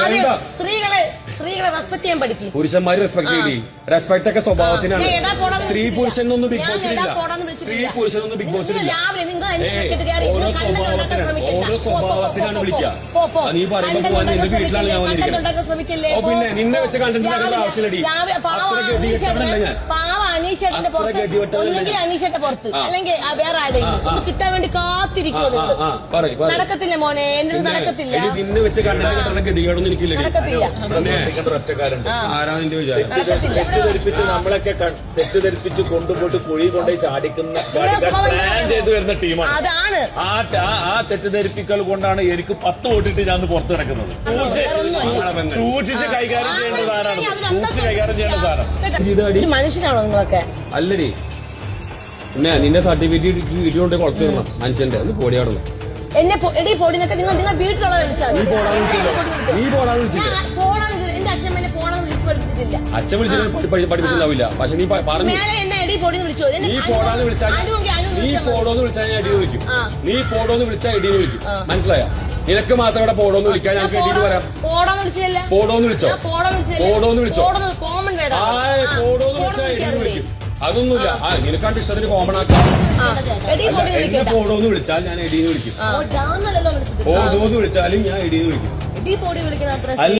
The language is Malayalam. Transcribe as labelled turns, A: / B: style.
A: ആദ്യം
B: വേണ്ട.
A: സ്ത്രീകളെ സ്ത്രീകളെ റെസ്പെക്ട് ചെയ്യാൻ പഠിക്കും.
B: പുരുഷന്മാര് റെസ്പെക്ട് ചെയ്തി റെസ്പെക്ട് ഒക്കെ സ്വഭാവത്തിനാണ്. സ്ത്രീ. പുരുഷനൊന്നും ബിഗ് ബോസിലില്ല. സ്ത്രീ പുരുഷനൊന്നും ബിഗ് ബോസിലില്ല ഓരോ സ്വഭാവത്തിനാണ്. ഓരോ സ്വഭാവത്തിനാണ് വിളിക്കുക നീ പറയുമ്പോ പോവാൻ നിന്റെ വീട്ടിലാണ് ഞാൻ വന്നിരിക്കുന്നത്. പിന്നെ നിന്നെ വെച്ച് ആവശ്യമില്ലടി. അത്ര ഗതികെട്ടവനല്ല ഞാൻ.
A: അനീഷേട്ടന്റെ പുറത്ത് ഒന്നെങ്കിൽ
B: ഞാൻ.
A: പുറത്ത്. അല്ലെങ്കിൽ ആ വേറെ ആരെങ്കിലും
B: ആ, ആ.
A: കിട്ടാൻ വേണ്ടി
B: പറയ്.
A: നടക്കത്തില്ല മോനെ എന്റെ നടക്കത്തില്ല. നടക്കത്തില്ല.
C: നമ്മളൊക്കെ തെറ്റിദ്ധരിപ്പിച്ച് കൊണ്ടുപോയിട്ട് കുഴി കൊണ്ടുപോയി ചാടിക്കുന്ന പ്ലാൻ? ചെയ്ത് വരുന്ന ടീമാണ്.
A: അതാണ്.
C: ആ തെറ്റിദ്ധരിപ്പിക്കൽ കൊണ്ടാണ് എനിക്ക് പത്ത് വോട്ടിട്ട് ഞാൻ പുറത്തു കിടക്കുന്നത്. സൂക്ഷിച്ച് സൂക്ഷിച്ച് കൈകാര്യം ചെയ്യേണ്ട സാധനമാണ്. സൂക്ഷിച്ച് കൈകാര്യം ചെയ്യേണ്ട സാധനം.
A: മനുഷ്യനാണോ നിങ്ങളൊക്കെ?
B: അല്ലടി. പിന്നെ നിന്റെ സർട്ടിഫിക്കറ്റ് അഞ്ചന്റെ ഒന്ന് പോടിയാടുന്നു
A: എന്നെ എടി പൊടി നിങ്ങൾ നിങ്ങൾ വീട്ടിലുള്ള വിളിച്ചാൽ
B: നീ പോടാന്ന് വിളിച്ചില്ല.
A: എന്റെ അച്ഛൻ എന്നെ പോടാന്ന് വിളിച്ചു പഠിപ്പിച്ചിട്ടില്ല.
B: അച്ഛൻ വിളിച്ചിട്ട് പഠി- പഠി- പഠിപ്പിച്ചിട്ടുണ്ടാവില്ല. പക്ഷെ നീ പറഞ്ഞു
A: എന്നെ എടി പൊടി വിളിച്ചു.
B: നീ പോടാന്ന് വിളിച്ചാൽ നീ പോടോന്ന് വിളിച്ചാൽ ഞാൻ എടി വിളിക്കും. നീ പോടോന്ന് വിളിച്ചാൽ വിളിക്കും. മനസ്സിലായോ? നിനക്ക് മാത്രം ഇവിടെ പോടോന്ന് വിളിക്കാൻ
A: ഞാൻ
B: ഞങ്ങൾക്ക് എടി
A: പോടാ-
B: പറയാം
A: പോടോന്ന് വിളിച്ചില്ല
B: പോടോന്ന് വിളിച്ചോ?
A: പോടാന്ന്
B: വിളിച്ചോ?
A: കോമൺ
B: പോടോന്ന് വിളിച്ചാൽ എടി വിളിക്കും. അതൊന്നുമില്ല. ആ. നിനക്കാണ്ട് ഇഷ്ടത്തിന് കോമൺ ആക്കാം. എന്നെ പോടോന്ന് വിളിച്ചാൽ ഞാൻ എടീന്ന് വിളിക്കും. ഓടോന്ന് വിളിച്ചാലും ഞാൻ എടീന്ന് വിളിക്കും. അല്ല